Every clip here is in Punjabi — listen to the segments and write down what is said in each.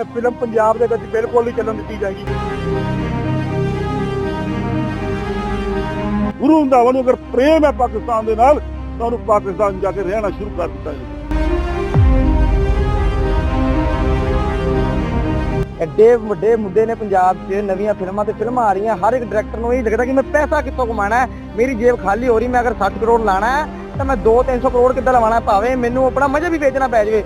ਇਹ ਫਿਲਮ ਪੰਜਾਬ ਦੇ ਵਿੱਚ ਬਿਲਕੁਲ ਨਹੀਂ ਚੱਲਣ ਦਿੱਤੀ ਜਾਏਗੀ। ਗੁਰੂ ਰੰਧਾਵਾ ਨੂੰ ਅਗਰ ਪ੍ਰੇਮ ਹੈ ਪਾਕਿਸਤਾਨ ਦੇ ਨਾਲ, ਤਾਂ ਉਹਨੂੰ ਪਾਕਿਸਤਾਨ ਜਾ ਕੇ ਰਹਿਣਾ ਸ਼ੁਰੂ ਕਰ ਦਿੱਤਾ ਜੀ ਐਡੇ ਵੱਡੇ ਮੁੱਦੇ ਨੇ ਪੰਜਾਬ 'ਚ ਨਵੀਆਂ ਫਿਲਮਾਂ ਤੇ ਫਿਲਮਾਂ ਆ ਰਹੀਆਂ, ਹਰ ਇੱਕ ਡਾਇਰੈਕਟਰ ਨੂੰ ਇਹ ਲੱਗਦਾ ਕਿ ਮੈਂ ਪੈਸਾ ਕਿੱਥੋਂ ਕਮਾਣਾ ਹੈ? ਮੇਰੀ ਜੇਬ ਖਾਲੀ ਹੋ ਰਹੀ, ਮੈਂ ਅਗਰ 60 ਕਰੋੜ ਲਾਣਾ ਹੈ, ਤਾਂ ਮੈਂ 2-300 ਕਰੋੜ ਕਿੱਦਾਂ ਲਵਾਣਾ ਭਾਵੇਂ ਮੈਨੂੰ ਆਪਣਾ ਮਜ਼ਾ ਵੀ ਵੇਚਣਾ ਪੈ ਜਾਵੇ।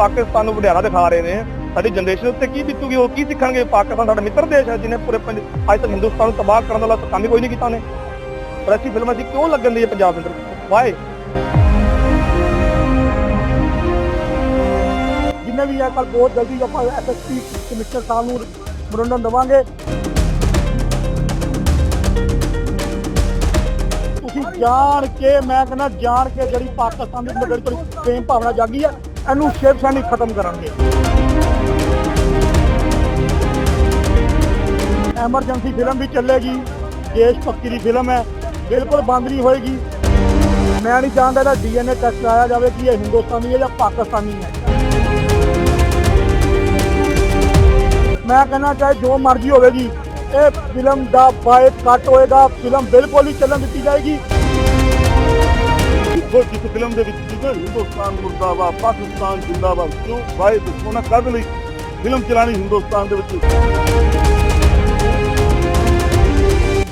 ਪਾਕਿਸਤਾਨ ਨੂੰ ਵਡਿਆਰਾ ਦਿਖਾ ਰਹੇ ਨੇ। ਸਾਡੀ ਜਨਰੇਸ਼ਨ ਉੱਤੇ ਕੀ ਬੀਤੂਗੀ, ਉਹ ਕੀ ਸਿੱਖਣਗੇ? ਪਾਕਿਸਤਾਨ ਸਾਡਾ ਮਿੱਤਰ ਦੇਸ਼ ਹੈ, ਜਿਹਨੇ ਪੂਰੇ ਅੱਜ ਤੱਕ ਹਿੰਦੁਸਤਾਨ ਨੂੰ ਤਬਾਹ ਕਰਨ ਵਾਲਾ ਕੰਮ ਹੀ ਕੋਈ ਨਹੀਂ ਕੀਤਾ ਨੇ ਪਰ ਐਸੀ ਫਿਲਮਾਂ ਦੀ ਕਿਉਂ ਲੱਗਣ ਦੀ ਹੈ ਪੰਜਾਬ ਦੇ ਅੰਦਰ? ਵਾਏ ਜਿੰਨੇ ਵੀ ਹੈ ਕੱਲ ਬਹੁਤ ਜਲਦੀ ਆਪਾਂ ਐਸਐਸਪੀ ਕਮਿਸ਼ਨਰ ਸਾਹਿਬ ਨੂੰ ਮਨੋਰੰਜਨ ਦਵਾਂਗੇ। ਤੁਸੀਂ ਜਾਣ ਕੇ, ਮੈਂ ਕਹਿੰਦਾ ਜਾਣ ਕੇ ਜਿਹੜੀ ਪਾਕਿਸਤਾਨ ਦੀ ਜਿਹੜੀ ਤੁਹਾਡੀ ਪ੍ਰੇਮ ਭਾਵਨਾ ਜਾਗੀ ਹੈ। ਇਹਨੂੰ ਸ਼ਿਵ ਸੈਨਿਕ ਖਤਮ ਕਰਨਗੇ ਐਮਰਜੈਂਸੀ ਫਿਲਮ ਵੀ ਚੱਲੇਗੀ। ਦੇਸ਼ ਭਗਤੀ ਦੀ ਫਿਲਮ ਹੈ। ਬਿਲਕੁਲ ਬੰਦ ਨਹੀਂ ਹੋਏਗੀ। ਮੈਂ ਨਹੀਂ ਚਾਹੁੰਦਾ ਇਹਦਾ ਡੀਐਨਏ ਟੈਸਟ ਲਾਇਆ ਜਾਵੇ ਕਿ ਇਹ ਹਿੰਦੁਸਤਾਨੀ ਹੈ ਜਾਂ ਪਾਕਿਸਤਾਨੀ ਹੈ। ਮੈਂ ਕਹਿੰਦਾ ਚਾਹੇ ਜੋ ਮਰਜ਼ੀ ਹੋਵੇਗੀ, ਇਹ ਫਿਲਮ ਦਾ ਬਾਇਕ ਕੱਟ ਹੋਏਗਾ। ਫਿਲਮ ਬਿਲਕੁਲ ਹੀ ਚੱਲਣ ਦਿੱਤੀ ਜਾਏਗੀ। ਜਿਸ ਫਿਲਮ ਦੇ ਵਿੱਚ ਜਿਹੜਾ ਹਿੰਦੁਸਤਾਨ ਮੁਰਦਾਬਾਦ, ਪਾਕਿਸਤਾਨ ਜਿੰਦਾਬਾਦ, ਕਿਉਂ? ਬਾਇਕ ਉਹਨਾਂ ਕਦ ਲਈ। ਫਿਲਮ ਚਲਾਣੀ ਹਿੰਦੁਸਤਾਨ ਦੇ ਵਿੱਚ।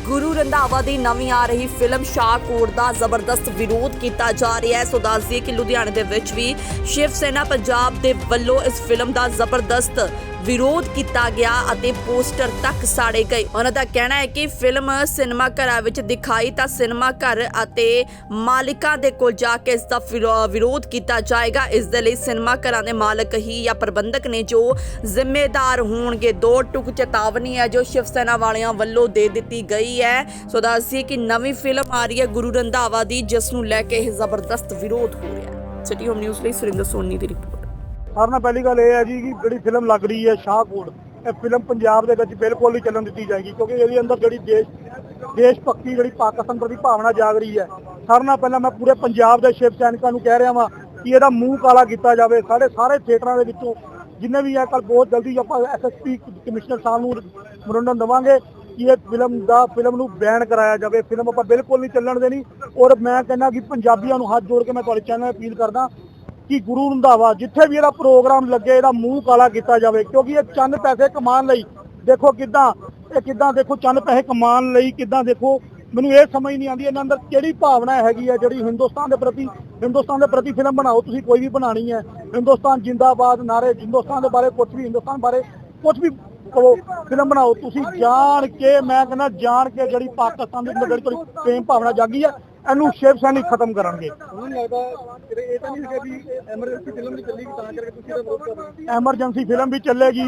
ਗੁਰੂ ਰੰਧਾਵਾ ਦੀ ਨਵੀਂ ਆ ਰਹੀ ਫਿਲਮ ਸ਼ਾਹਕੋਟ ਦਾ ਜ਼ਬਰਦਸਤ ਵਿਰੋਧ ਕੀਤਾ ਜਾ ਰਿਹਾ ਹੈ। ਸੋ ਦੱਸ ਦਈਏ ਕਿ ਲੁਧਿਆਣੇ ਦੇ ਵਿੱਚ ਵੀ ਸ਼ਿਵ ਸੈਨਾ ਪੰਜਾਬ ਦੇ ਵੱਲੋਂ ਇਸ ਫਿਲਮ ਦਾ ਜ਼ਬਰਦਸਤ ਵਿਰੋਧ ਕੀਤਾ ਗਿਆ ਅਤੇ ਪੋਸਟਰ ਤੱਕ ਸਾੜੇ ਗਏ। ਉਹਨਾਂ ਦਾ ਕਹਿਣਾ ਹੈ ਕਿ ਫਿਲਮ ਸਿਨੇਮਾ ਘਰਾਂ ਵਿੱਚ ਦਿਖਾਈ ਤਾਂ ਸਿਨੇਮਾ ਘਰ ਅਤੇ ਮਾਲਿਕਾਂ ਦੇ ਕੋਲ ਜਾ ਕੇ ਇਸ ਦਾ ਫਿਰੋ- ਵਿਰੋਧ ਕੀਤਾ ਜਾਏਗਾ। ਇਸ ਦੇ ਲਈ ਸਿਨੇਮਾ ਘਰਾਂ ਦੇ ਮਾਲਕ ਹੀ ਜਾਂ ਪ੍ਰਬੰਧਕ ਨੇ ਜੋ ਜ਼ਿੰਮੇਦਾਰ ਹੋਣਗੇ। ਦੋ ਟੁਕ ਚੇਤਾਵਨੀ ਹੈ ਜੋ ਸ਼ਿਵ ਸੈਨਾ ਵਾਲਿਆਂ ਵੱਲੋਂ ਦੇ ਦਿੱਤੀ ਗਈ ਹੈ। ਸੋ ਦੱਸਦੀਏ ਕਿ ਨਵੀਂ ਫਿਲਮ ਆ ਰਹੀ ਹੈ ਗੁਰੂ ਰੰਧਾਵਾ ਦੀ, ਜਿਸ ਨੂੰ ਲੈ ਕੇ ਇਹ ਜ਼ਬਰਦਸਤ ਵਿਰੋਧ ਹੋ ਰਿਹਾ ਹੈ। ਸਿਟੀ ਹੋਮ ਨਿਊਜ਼ ਲਈ ਸੁਰਿੰਦਰ ਸੋਨੀ ਦੀ ਰਿਪੋਰਟ। ਸਾਰਿਆਂ ਨਾਲ ਪਹਿਲੀ ਗੱਲ ਇਹ ਹੈ ਜੀ ਕਿ ਜਿਹੜੀ ਫਿਲਮ ਲੱਗ ਰਹੀ ਹੈ ਸ਼ਾਹਕੋਟ, ਇਹ ਫਿਲਮ ਪੰਜਾਬ ਦੇ ਵਿੱਚ ਬਿਲਕੁਲ ਨਹੀਂ ਚੱਲਣ ਦਿੱਤੀ ਜਾਏਗੀ, ਕਿਉਂਕਿ ਇਹਦੇ ਅੰਦਰ ਜਿਹੜੀ ਦੇਸ਼ ਦੇਸ਼ ਭਗਤੀ, ਜਿਹੜੀ ਪਾਕਿਸਤਾਨ ਪ੍ਰਤੀ ਭਾਵਨਾ ਜਾਗ ਰਹੀ ਹੈ। ਸਾਰਿਆਂ ਨਾਲ ਪਹਿਲਾਂ ਮੈਂ ਪੂਰੇ ਪੰਜਾਬ ਦੇ ਸ਼ਿਵ ਸੈਨਿਕਾਂ ਨੂੰ ਕਹਿ ਰਿਹਾ ਵਾਂ ਕਿ ਇਹਦਾ ਮੂੰਹ ਕਾਲਾ ਕੀਤਾ ਜਾਵੇ। ਸਾਡੇ ਸਾਰੇ ਥੀਏਟਰਾਂ ਦੇ ਵਿੱਚੋਂ ਜਿੰਨੇ ਵੀ ਹੈ ਕੱਲ ਬਹੁਤ ਜਲਦੀ ਆਪਾਂ ਐਸਐਸਪੀ ਕਮਿਸ਼ਨਰ ਸਾਹਿਬ ਨੂੰ ਮਨੋਰੰਜਨ ਦਵਾਂਗੇ। ਕਿ ਇਹ ਫਿਲਮ ਦਾ ਫਿਲਮ ਨੂੰ ਬੈਨ ਕਰਾਇਆ ਜਾਵੇ, ਫਿਲਮ ਆਪਾਂ ਬਿਲਕੁਲ ਨਹੀਂ ਚੱਲਣ ਦੇਣੀ। ਔਰ ਮੈਂ ਕਹਿੰਦਾ ਕਿ ਪੰਜਾਬੀਆਂ ਨੂੰ ਹੱਥ ਜੋੜ ਕੇ ਮੈਂ ਤੁਹਾਡੇ ਚੈਨਲ ਅਪੀਲ ਕਰਦਾ ਕਿ ਗੁਰੂ ਰੰਧਾਵਾ, ਜਿੱਥੇ ਵੀ ਇਹਦਾ ਪ੍ਰੋਗਰਾਮ ਲੱਗੇ, ਇਹਦਾ ਮੂੰਹ ਕਾਲਾ ਕੀਤਾ ਜਾਵੇ। ਕਿਉਂਕਿ ਇਹ ਚੰਦ ਪੈਸੇ ਕਮਾਉਣ ਲਈ, ਦੇਖੋ ਕਿਦਾਂ, ਇਹ ਕਿਦਾਂ ਦੇਖੋ ਚੰਦ ਪੈਸੇ ਕਮਾਉਣ ਲਈ ਕਿਦਾਂ ਦੇਖੋ, ਮੈਨੂੰ ਇਹ ਸਮਝ ਨਹੀਂ ਆਉਂਦੀ ਇਹਨਾਂ ਅੰਦਰ ਕਿਹੜੀ ਭਾਵਨਾ ਹੈਗੀ ਹੈ, ਜਿਹੜੀ ਹਿੰਦੁਸਤਾਨ ਦੇ ਪ੍ਰਤੀ, ਹਿੰਦੁਸਤਾਨ ਦੇ ਪ੍ਰਤੀ ਫਿਲਮ ਬਣਾਓ, ਤੁਸੀਂ ਕੋਈ ਵੀ ਬਣਾਣੀ ਹੈ। ਹਿੰਦੁਸਤਾਨ ਜਿੰਦਾਬਾਦ, ਨਾਰੇ ਹਿੰਦੁਸਤਾਨ ਦੇ ਬਾਰੇ ਕੁਝ ਵੀ, ਹਿੰਦੁਸਤਾਨ ਬਾਰੇ ਕੁਝ ਵੀ ਕਹੋ ਫਿਲਮ ਬਣਾਓ ਤੁਸੀਂ ਜਾਣ ਕੇ ਮੈਂ ਕਹਿੰਦਾ ਜਾਣ ਕੇ ਜਿਹੜੀ ਪਾਕਿਸਤਾਨ ਦੀ ਜਿਹੜੀ ਤੁਹਾਡੀ ਪ੍ਰੇਮ ਭਾਵਨਾ ਜਾਗੀ ਹੈ ਇਹਨੂੰ ਸ਼ਿਵ ਸੈਨਿਕ ਖਤਮ ਕਰਨਗੇ। ਮੈਨੂੰ ਲੱਗਦਾ ਇਹ ਤਾਂ ਨਹੀਂ ਕਿ ਵੀ ਐਮਰਜੈਂਸੀ ਫਿਲਮ ਨਹੀਂ ਚੱਲੀ ਤਾਂ ਕਰਕੇ ਤੁਸੀਂ ਇਹਦਾ ਵਿਰੋਧ ਕਰ ਰਹੇ ਐਮਰਜੈਂਸੀ ਫਿਲਮ ਵੀ ਚੱਲੇਗੀ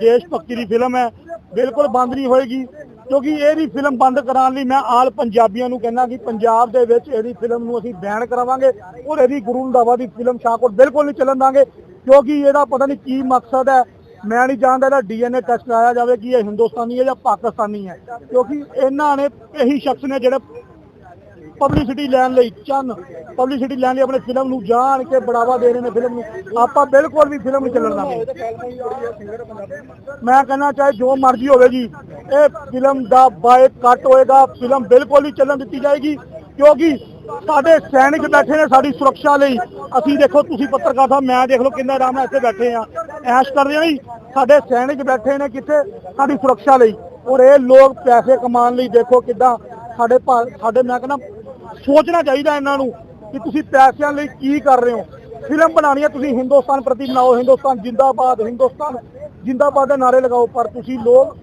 ਦੇਸ਼ ਭਗਤੀ ਦੀ ਫਿਲਮ ਹੈ ਬਿਲਕੁਲ ਬੰਦ ਨਹੀਂ ਹੋਏਗੀ ਕਿਉਂਕਿ ਇਹਦੀ ਫਿਲਮ ਬੰਦ ਕਰਾਉਣ ਲਈ ਮੈਂ ਆਲ ਪੰਜਾਬੀਆਂ ਨੂੰ ਕਹਿੰਦਾ ਕਿ ਪੰਜਾਬ ਦੇ ਵਿੱਚ ਇਹਦੀ ਫਿਲਮ ਨੂੰ ਅਸੀਂ ਬੈਨ ਕਰਾਵਾਂਗੇ ਔਰ ਇਹਦੀ ਗੁਰੂ ਰੰਧਾਵਾ ਦੀ ਫਿਲਮ ਸ਼ਾਹਕੋਟ ਬਿਲਕੁਲ ਨਹੀਂ ਚੱਲਣ ਦਾਂਗੇ ਕਿਉਂਕਿ ਇਹਦਾ ਪਤਾ ਨਹੀਂ ਕੀ ਮਕਸਦ ਹੈ ਮੈਂ ਨਹੀਂ ਜਾਣਦਾ ਇਹਦਾ ਡੀਐਨਏ ਟੈਸਟ ਕਰਾਇਆ ਜਾਵੇ ਕਿ ਇਹ ਹਿੰਦੁਸਤਾਨੀ ਹੈ ਜਾਂ ਪਾਕਿਸਤਾਨੀ ਹੈ, ਕਿਉਂਕਿ ਇਹਨਾਂ ਨੇ ਇਹੀ ਸ਼ਖਸ ਨੇ ਜਿਹੜੇ ਪਬਲਿਸਿਟੀ ਲੈਣ ਲਈ ਚੰਨ ਪਬਲਿਸਿਟੀ ਲੈਣ ਲਈ ਆਪਣੇ ਫਿਲਮ ਨੂੰ ਜਾਣ ਕੇ ਬੜਾਵਾ ਦੇ ਰਹੇ ਨੇ ਫਿਲਮ ਨੂੰ। ਆਪਾਂ ਬਿਲਕੁਲ ਵੀ ਫਿਲਮ ਨਹੀਂ ਚੱਲਣ ਦਾਂਗੇ ਮੈਂ ਕਹਿੰਦਾ ਚਾਹੇ ਜੋ ਮਰਜ਼ੀ ਹੋਵੇ ਜੀ, ਇਹ ਫਿਲਮ ਦਾ ਬਾਇਕ ਕੱਟ ਹੋਏਗਾ ਫਿਲਮ ਬਿਲਕੁਲ ਨਹੀਂ ਚੱਲਣ ਦਿੱਤੀ ਜਾਏਗੀ, ਕਿਉਂਕਿ ਸਾਡੇ ਸੈਨਿਕ ਬੈਠੇ ਨੇ ਸਾਡੀ ਸੁਰੱਖਿਆ ਲਈ। ਅਸੀਂ ਦੇਖੋ, ਤੁਸੀਂ ਪੱਤਰਕਾਰ ਸਾਹਿਬ, ਮੈਂ ਦੇਖ ਲਓ ਕਿੰਨਾ ਆਰਾਮ ਨਾਲ ਇੱਥੇ ਬੈਠੇ ਆ ਐਸ਼ ਕਰਦੇ ਆ ਜੀ। ਸਾਡੇ ਸੈਨਿਕ ਬੈਠੇ ਨੇ ਕਿੱਥੇ? ਸਾਡੀ ਸੁਰੱਖਿਆ ਲਈ। ਔਰ ਇਹ ਲੋਕ ਪੈਸੇ ਕਮਾਉਣ ਲਈ ਦੇਖੋ ਕਿੱਦਾਂ ਸਾਡੇ ਸਾਡੇ ਮੈਂ ਕਹਿੰਦਾ ਸੋਚਣਾ ਚਾਹੀਦਾ ਇਹਨਾਂ ਨੂੰ ਕਿ ਤੁਸੀਂ ਪੈਸਿਆਂ ਲਈ ਕੀ ਕਰ ਰਹੇ ਹੋ। ਫਿਲਮ ਬਣਾਉਣੀ ਹੈ ਤੁਸੀਂ ਹਿੰਦੁਸਤਾਨ ਪ੍ਰਤੀ ਬਣਾਓ, ਹਿੰਦੁਸਤਾਨ ਜਿੰਦਾਬਾਦ ਹਿੰਦੁਸਤਾਨ ਜਿੰਦਾਬਾਦ ਦੇ ਨਾਰੇ ਲਗਾਓ, ਪਰ ਤੁਸੀਂ ਲੋਕ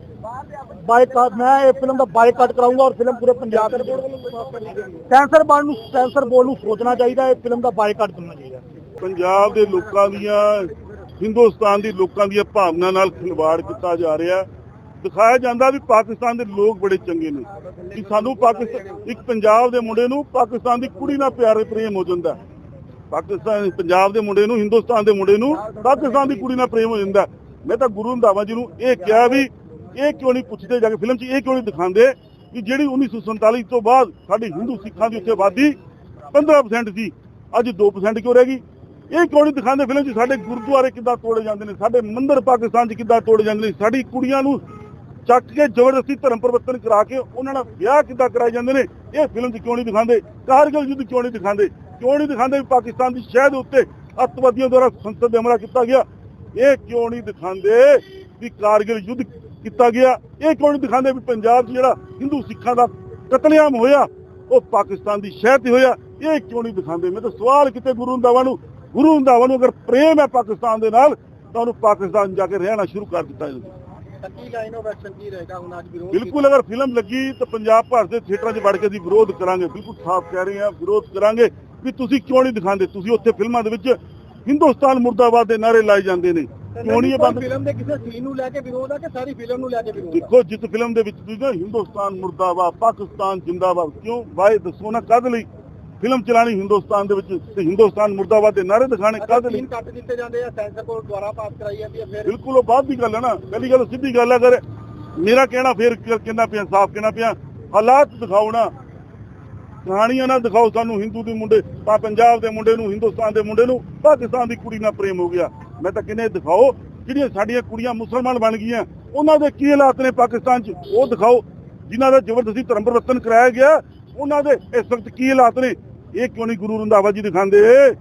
ਬਾਈਕਾਟ, ਮੈਂ ਇਹ ਫਿਲਮ ਦਾ ਬਾਈਕਾਟ ਕਰਾਉਂਗਾ ਔਰ ਫਿਲਮ ਪੂਰੇ ਪੰਜਾਬ ਦੇ ਸੈਂਸਰ ਬੋਰਡ ਨੂੰ ਸੈਂਸਰ ਬੋਰਡ ਨੂੰ ਸੋਚਣਾ ਚਾਹੀਦਾ, ਇਹ ਫਿਲਮ ਦਾ ਬਾਈਕਾਟ ਕਰਨਾ ਚਾਹੀਦਾ। ਪੰਜਾਬ ਦੇ ਲੋਕਾਂ ਦੀਆਂ ਹਿੰਦੁਸਤਾਨ ਦੀ ਲੋਕਾਂ ਦੀਆਂ ਭਾਵਨਾ ਨਾਲ ਖਿਲਵਾੜ ਕੀਤਾ ਜਾ ਰਿਹਾ। ਦਿਖਾਇਆ ਜਾਂਦਾ ਵੀ ਪਾਕਿਸਤਾਨ ਦੇ ਲੋਕ ਬੜੇ ਚੰਗੇ ਨੇ। ਕਿ ਸਾਨੂੰ ਪਾਕਿਸਤਾਨ, ਇੱਕ ਪੰਜਾਬ ਦੇ ਮੁੰਡੇ ਨੂੰ ਪਾਕਿਸਤਾਨ ਦੀ ਕੁੜੀ ਨਾਲ ਪਿਆਰੇ ਪ੍ਰੇਮ ਹੋ ਜਾਂਦਾ। ਪਾਕਿਸਤਾਨ, ਪੰਜਾਬ ਦੇ ਮੁੰਡੇ ਨੂੰ, ਹਿੰਦੁਸਤਾਨ ਦੇ ਮੁੰਡੇ ਨੂੰ ਪਾਕਿਸਤਾਨ ਦੀ ਕੁੜੀ ਨਾਲ ਪ੍ਰੇਮ ਹੋ ਜਾਂਦਾ। ਮੈਂ ਤਾਂ ਗੁਰੂ ਰੰਧਾਵਾ ਜੀ ਨੂੰ ਇਹ ਕਿਹਾ ਵੀ ਇਹ ਕਿਉਂ ਨਹੀਂ ਪੁੱਛਦੇ ਜਾ ਕੇ ਫਿਲਮ 'ਚ ਇਹ ਕਿਉਂ ਨਹੀਂ ਦਿਖਾਉਂਦੇ ਕਿ ਜਿਹੜੀ 1947 ਤੋਂ ਬਾਅਦ ਸਾਡੇ ਹਿੰਦੂ ਸਿੱਖਾਂ ਦੀ ਉੱਥੇ ਆਬਾਦੀ 15% ਸੀ। ਅੱਜ 2% ਕਿਉਂ ਰਹਿ ਗਈ? ਇਹ ਕਿਉਂ ਨਹੀਂ ਦਿਖਾਉਂਦੇ ਫਿਲਮ 'ਚ? ਸਾਡੇ ਗੁਰਦੁਆਰੇ ਕਿੱਦਾਂ ਤੋੜੇ ਜਾਂਦੇ ਨੇ? ਸਾਡੇ ਮੰਦਰ ਪਾਕਿਸਤਾਨ 'ਚ ਕਿੱਦਾਂ ਤੋੜੇ ਜਾਂਦੇ ਨੇ? ਸਾਡੀ ਕੁੜੀਆਂ ਨੂੰ ਚੱਕ ਕੇ ਜ਼ਬਰਦਸਤੀ ਧਰਮ ਪਰਿਵਰਤਨ ਕਰਾ ਕੇ ਉਹਨਾਂ ਨਾਲ ਵਿਆਹ ਕਿੱਦਾਂ ਕਰਾਏ ਜਾਂਦੇ ਨੇ? ਇਹ ਫਿਲਮ 'ਚ ਕਿਉਂ ਨਹੀਂ ਦਿਖਾਉਂਦੇ? ਕਾਰਗਿਲ ਯੁੱਧ ਕਿਉਂ ਨਹੀਂ ਦਿਖਾਉਂਦੇ? ਕਿਉਂ ਨਹੀਂ ਦਿਖਾਉਂਦੇ ਵੀ ਪਾਕਿਸਤਾਨ ਦੀ ਸ਼ਹਿਦ ਉੱਤੇ ਅੱਤਵਾਦੀਆਂ ਦੁਆਰਾ ਸੰਸਦ ਦੇ ਹਮਲਾ ਕੀਤਾ ਗਿਆ? ਇਹ ਕਿਉਂ ਨਹੀਂ ਦਿਖਾਉਂਦੇ ਵੀ ਕਾਰਗਿਲ ਯੁੱਧ ਕੀਤਾ ਗਿਆ? ਇਹ ਕਿਉਂ ਨਹੀਂ ਦਿਖਾਉਂਦੇ ਵੀ ਪੰਜਾਬ 'ਚ ਜਿਹੜਾ ਹਿੰਦੂ ਸਿੱਖਾਂ ਦਾ ਕਤਲੇਆਮ ਹੋਇਆ, ਉਹ ਪਾਕਿਸਤਾਨ ਦੀ ਸ਼ਹਿਦ ਤੇ ਹੋਇਆ? ਇਹ ਕਿਉਂ ਨਹੀਂ ਦਿਖਾਉਂਦੇ? ਮੈਂ ਤਾਂ ਸਵਾਲ ਕਿਤੇ ਗੁਰੂ ਰੰਧਾਵਾ ਨੂੰ ਗੁਰੂ ਰੰਧਾਵਾ ਨੂੰ ਅਗਰ ਪ੍ਰੇਮ ਹੈ ਪਾਕਿਸਤਾਨ ਦੇ ਨਾਲ ਤਾਂ ਉਹਨੂੰ ਪਾਕਿਸਤਾਨ ਜਾ ਕੇ ਰਹਿਣਾ ਸ਼ੁਰੂ ਕਰ ਦਿੱਤਾ ਜਾਵੇ ਤਾਂ ਕੀ ਲਾਈਨ ਆਫ ਐਕਸ਼ਨ ਕੀ ਰਹੇਗਾ ਹੁਣ ਅੱਜ ਵਿਰੋਧ ਬਿਲਕੁਲ ਅਗਰ ਫਿਲਮ ਲੱਗੀ ਤਾਂ ਪੰਜਾਬ ਭਰ ਦੇ ਥੀਏਟਰਾਂ 'ਚ ਵੜ ਕੇ ਅਸੀਂ ਵਿਰੋਧ ਕਰਾਂਗੇ। ਬਿਲਕੁਲ ਸਾਫ਼ ਕਹਿ ਰਹੇ ਹਾਂ ਵਿਰੋਧ ਕਰਾਂਗੇ ਵੀ ਤੁਸੀਂ ਕਿਉਂ ਨਹੀਂ ਦਿਖਾਉਂਦੇ? ਤੁਸੀਂ ਉੱਥੇ ਫਿਲਮਾਂ ਦੇ ਵਿੱਚ ਹਿੰਦੁਸਤਾਨ ਮੁਰਦਾਬਾਦ ਦੇ ਨਾਰੇ ਲਾਏ ਜਾਂਦੇ ਨੇ। ਕਿਉਂ ਨਹੀਂ ਇਹ ਬੰਦ ਫਿਲਮ ਦੇ ਕਿਸੇ ਸੀਨ ਨੂੰ ਲੈ ਕੇ ਵਿਰੋਧ ਆ ਕਿ ਸਾਰੀ ਫਿਲਮ ਨੂੰ ਲੈ ਕੇ ਵਿਰੋਧ ਦੇਖੋ ਜਿਸ ਫਿਲਮ ਦੇ ਵਿੱਚ ਤੁਸੀਂ ਨਾ ਹਿੰਦੁਸਤਾਨ ਮੁਰਦਾਬਾਦ ਪਾਕਿਸਤਾਨ ਜਿੰਦਾਬਾਦ ਕਿਉਂ? ਵਾਏ ਦੱਸੋ ਨਾ ਕਦ ਲਈ? ਫਿਲਮ ਚਲਾਣੀ ਹਿੰਦੁਸਤਾਨ ਦੇ ਵਿੱਚ ਤੇ ਹਿੰਦੁਸਤਾਨ ਮੁਰਦਾਬਾਦ ਦੇ ਨਾਰੇ ਦਿਖਾਣੇ ਕਦ ਲਈ। ਕੱਟ ਦਿੱਤੇ ਜਾਂਦੇ ਆ ਸੈਂਸਰ ਕੋਲ ਦੁਆਰਾ ਪਾਸ ਕਰਾਈ ਜਾਂਦੀ ਹੈ ਫਿਰ? ਬਿਲਕੁਲ ਉਹ ਬਾਅਦ ਦੀ ਗੱਲ ਹੈ ਨਾ। ਪਹਿਲੀ ਗੱਲ ਸਿੱਧੀ ਗੱਲ ਹੈ ਅਗਰ ਮੇਰਾ ਕਹਿਣਾ ਫੇਰ ਕ- ਕਿੰਨਾ ਪਿਆ ਸਾਫ਼ ਕਹਿਣਾ ਪਿਆ ਹਾਲਾਤ ਦਿਖਾਓ ਨਾ। ਕਹਾਣੀਆਂ ਨਾ ਦਿਖਾਓ ਸਾਨੂੰ ਹਿੰਦੂ ਦੇ ਮੁੰਡੇ ਪਾ ਪੰਜਾਬ ਦੇ ਮੁੰਡੇ ਨੂੰ ਹਿੰਦੁਸਤਾਨ ਦੇ ਮੁੰਡੇ ਨੂੰ ਪਾਕਿਸਤਾਨ ਦੀ ਕੁੜੀ ਨਾਲ ਪ੍ਰੇਮ ਹੋ ਗਿਆ। ਮੈਂ ਤਾਂ ਕਹਿੰਦੇ ਦਿਖਾਓ ਜਿਹੜੀਆਂ ਸਾਡੀਆਂ ਕੁੜੀਆਂ ਮੁਸਲਮਾਨ ਬਣ ਗਈਆਂ ਉਹਨਾਂ ਦੇ ਕੀ ਹਾਲਾਤ ਨੇ ਪਾਕਿਸਤਾਨ 'ਚ? ਉਹ ਦਿਖਾਓ। ਜਿਨ੍ਹਾਂ ਦਾ ਜ਼ਬਰਦਸਤੀ ਧਰਮ ਪਰਿਵਰਤਨ ਕਰਾਇਆ ਗਿਆ ਉਹਨਾਂ ਦੇ ਇਸ ਵਕਤ ਕੀ ਹਾਲਾਤ ਨੇ? ਇਹ ਕਿਉਂ ਨਹੀਂ ਗੁਰੂ ਰੰਧਾਵਾ ਜੀ ਦਿਖਾਉਂਦੇ।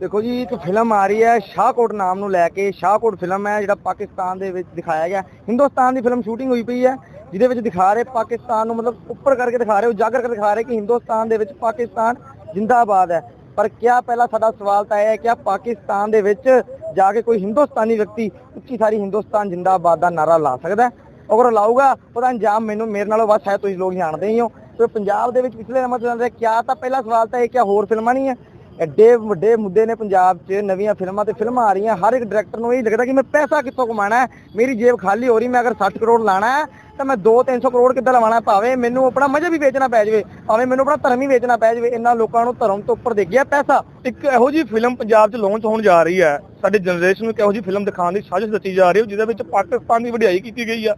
ਦੇਖੋ ਜੀ, ਇੱਕ ਫਿਲਮ ਆ ਰਹੀ ਹੈ, ਸ਼ਾਹਕੋਟ ਨਾਮ ਨੂੰ ਲੈ ਕੇ ਸ਼ਾਹਕੋਟ ਫਿਲਮ ਹੈ, ਜਿਹੜਾ ਪਾਕਿਸਤਾਨ ਦੇ ਵਿੱਚ ਦਿਖਾਇਆ ਗਿਆ। ਹਿੰਦੁਸਤਾਨ ਦੀ ਫਿਲਮ ਸ਼ੂਟਿੰਗ ਹੋਈ ਪਈ ਹੈ, ਜਿਹਦੇ ਵਿੱਚ ਦਿਖਾ ਰਹੇ ਪਾਕਿਸਤਾਨ ਨੂੰ ਮਤਲਬ ਉੱਪਰ ਕਰਕੇ ਦਿਖਾ ਰਹੇ ਉਜਾਗਰ ਕਰਕੇ ਦਿਖਾ ਰਹੇ ਕਿ ਹਿੰਦੁਸਤਾਨ ਦੇ ਵਿੱਚ ਪਾਕਿਸਤਾਨ ਜਿੰਦਾਬਾਦ ਹੈ। ਪਰ ਕਿਆ ਪਹਿਲਾ ਸਾਡਾ ਸਵਾਲ ਤਾਂ ਇਹ ਹੈ ਕਿ ਪਾਕਿਸਤਾਨ ਦੇ ਵਿੱਚ ਜਾ ਕੇ ਕੋਈ ਹਿੰਦੁਸਤਾਨੀ ਵਿਅਕਤੀ ਉੱਚੀ ਸਾਰੀ ਹਿੰਦੁਸਤਾਨ ਜਿੰਦਾਬਾਦ ਦਾ ਨਾਰਾ ਲਾ ਸਕਦਾ ਹੈ? ਅਗਰ ਉਹ ਲਾਊਗਾ ਉਹਦਾ ਅੰਜਾਮ ਮੈਨੂੰ, ਮੇਰੇ ਨਾਲੋਂ ਵੱਧ ਸ਼ਾਇਦ ਤੁਸੀਂ ਲੋਕ ਜਾਣਦੇ ਹੀ ਹੋ। ਤੇ ਪੰਜਾਬ ਦੇ ਵਿੱਚ ਪਿਛਲੇ ਨੰਬਰ ਚੱਲ ਰਿਹਾ ਕਿਆ ਤਾਂ ਪਹਿਲਾ ਸਵਾਲ ਤਾਂ ਇਹ ਕਿ ਹੋਰ ਫਿਲਮਾਂ ਨਹੀਂ ਹੈ ਐਡੇ ਵੱਡੇ ਮੁੱਦੇ ਨੇ ਪੰਜਾਬ 'ਚ, ਨਵੀਆਂ ਫਿਲਮਾਂ ਤੇ ਫਿਲਮਾਂ ਆ ਰਹੀਆਂ, ਹਰ ਇੱਕ ਡਾਇਰੈਕਟਰ ਨੂੰ ਇਹ ਲੱਗਦਾ ਕਿ ਮੈਂ ਪੈਸਾ ਕਿੱਥੋਂ ਕਮਾਣਾ ਹੈ? ਮੇਰੀ ਜੇਬ ਖਾਲੀ ਹੋ ਰਹੀ, ਮੈਂ ਅਗਰ 60 ਕਰੋੜ ਲਾਣਾ ਹੈ, ਤਾਂ ਮੈਂ 2-300 ਕਰੋੜ ਕਿੱਦਾਂ ਲਵਾਣਾ ਭਾਵੇਂ ਮੈਨੂੰ ਆਪਣਾ ਮਜ਼ਾ ਵੀ ਵੇਚਣਾ ਪੈ ਜਾਵੇ, ਭਾਵੇਂ ਮੈਨੂੰ ਆਪਣਾ ਧਰਮ ਹੀ ਵੇਚਣਾ ਪੈ ਜਾਵੇ ਇਹਨਾਂ ਲੋਕਾਂ ਨੂੰ ਧਰਮ ਤੋਂ ਉੱਪਰ ਦੇ ਗਿਆ ਪੈਸਾ। ਇੱਕ ਇਹੋ ਜੀ ਫਿਲਮ ਪੰਜਾਬ 'ਚ ਲਾਂਚ ਹੋਣ ਜਾ ਰਹੀ ਹੈ, ਸਾਡੀ ਜਨਰੇਸ਼ਨ ਨੂੰ ਇੱਕ ਇਹੋ ਜੀ ਫਿਲਮ ਦਿਖਾਉਣ ਦੀ ਸਾਜ਼ਿਸ਼ ਰਚੀ ਜਾ ਰਹੀ ਹੈ, ਜਿਹਦੇ ਵਿੱਚ ਪਾਕਿਸਤਾਨ ਦੀ ਵਡਿਆਈ ਕੀਤੀ ਗਈ ਆ।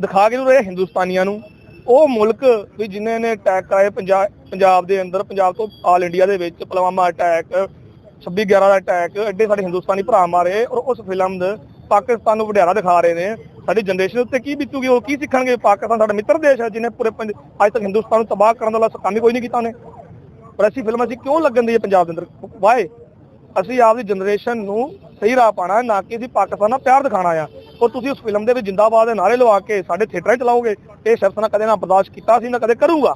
ਦਿਖਾ ਕੇ ਨੂੰ ਹਿੰਦੁਸਤਾਨੀਆਂ ਨੂੰ। ਉਹ ਮੁਲਕ ਵੀ ਜਿਨ੍ਹਾਂ ਨੇ ਅਟੈਕ ਕਰਾਏ ਪੰਜਾਬ ਦੇ ਅੰਦਰ, ਪੰਜਾਬ ਤੋਂ ਆਲ ਇੰਡੀਆ ਦੇ ਵਿੱਚ ਪੁਲਵਾਮਾ ਅਟੈਕ 26 11 ਦਾ ਅਟੈਕ ਐਡੇ ਸਾਡੇ ਹਿੰਦੁਸਤਾਨੀ ਭਰਾ ਮਾਰੇ ਔਰ ਉਸ ਫਿਲਮ ਦੇ ਪਾਕਿਸਤਾਨ ਨੂੰ ਵਡਿਆਰਾ ਦਿਖਾ ਰਹੇ ਨੇ। ਸਾਡੀ ਜਨਰੇਸ਼ਨ ਉੱਤੇ ਕੀ ਬੀਤੂਗੀ, ਉਹ ਕੀ ਸਿੱਖਣਗੇ? ਪਾਕਿਸਤਾਨ ਸਾਡਾ ਮਿੱਤਰ ਦੇਸ਼ ਹੈ ਜਿਹਨੇ ਪੂਰੇ ਪੰਜ- ਅੱਜ ਤੱਕ ਹਿੰਦੁਸਤਾਨ ਨੂੰ ਤਬਾਹ ਕਰਨ ਦਾ ਕੰਮ ਹੀ ਕੋਈ ਨਹੀਂ ਕੀਤਾ ਉਹਨੇ ਪਰ ਅਸੀਂ ਫਿਲਮ ਅਸੀਂ ਕਿਉਂ ਲੱਗਣ ਦੀ ਪੰਜਾਬ ਦੇ ਅੰਦਰ? ਵਾਏ ਅਸੀਂ ਆਪਦੀ ਜਨਰੇਸ਼ਨ ਨੂੰ ਸਹੀ ਰਾਹ ਪਾਣਾ ਨਾ ਕਿ ਅਸੀਂ ਪਾਕਿਸਤਾਨ ਨਾਲ ਪਿਆਰ ਦਿਖਾਣਾ ਆ। ਉਹ ਤੁਸੀਂ ਉਸ ਫਿਲਮ ਦੇ ਵਿੱਚ ਜਿੰਦਾਬਾਦ ਦੇ ਨਾਰੇ ਲਵਾ ਕੇ ਸਾਡੇ ਥੀਏਟਰਾਂ 'ਚ ਚਲਾਓਗੇ, ਇਹ ਸ਼ਬਦ ਨਾ ਕਦੇ ਨਾ ਬਰਦਾਸ਼ਤ ਕੀਤਾ ਸੀ, ਨਾ ਕਦੇ ਕਰੂਗਾ।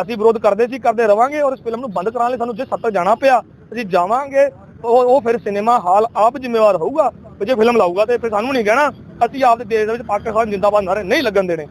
ਅਸੀਂ ਵਿਰੋਧ ਕਰਦੇ ਸੀ, ਕਰਦੇ ਰਵਾਂਗੇ ਔਰ ਇਸ ਫਿਲਮ ਨੂੰ ਬੰਦ ਕਰਾਉਣ ਲਈ ਸਾਨੂੰ ਜੇ ਸੱਤਰ ਜਾਣਾ ਪਿਆ, ਅਸੀਂ ਜਾਵਾਂਗੇ, ਉਹ ਉਹ ਫਿਰ ਸਿਨੇਮਾ ਹਾਲ ਆਪ ਜ਼ਿੰਮੇਵਾਰ ਹੋਊਗਾ ਵੀ ਜੇ ਫਿਲਮ ਲਾਊਗਾ ਤੇ ਫਿਰ ਸਾਨੂੰ ਨਹੀਂ ਕਹਿਣਾ, ਅਸੀਂ ਆਪਦੇ ਦੇਸ਼ ਦੇ ਵਿੱਚ ਪਾਕਿਸਤਾਨ ਜਿੰਦਾਬਾਦ ਨਾਰੇ ਨਹੀਂ ਲੱਗਣ ਦੇਣੇ।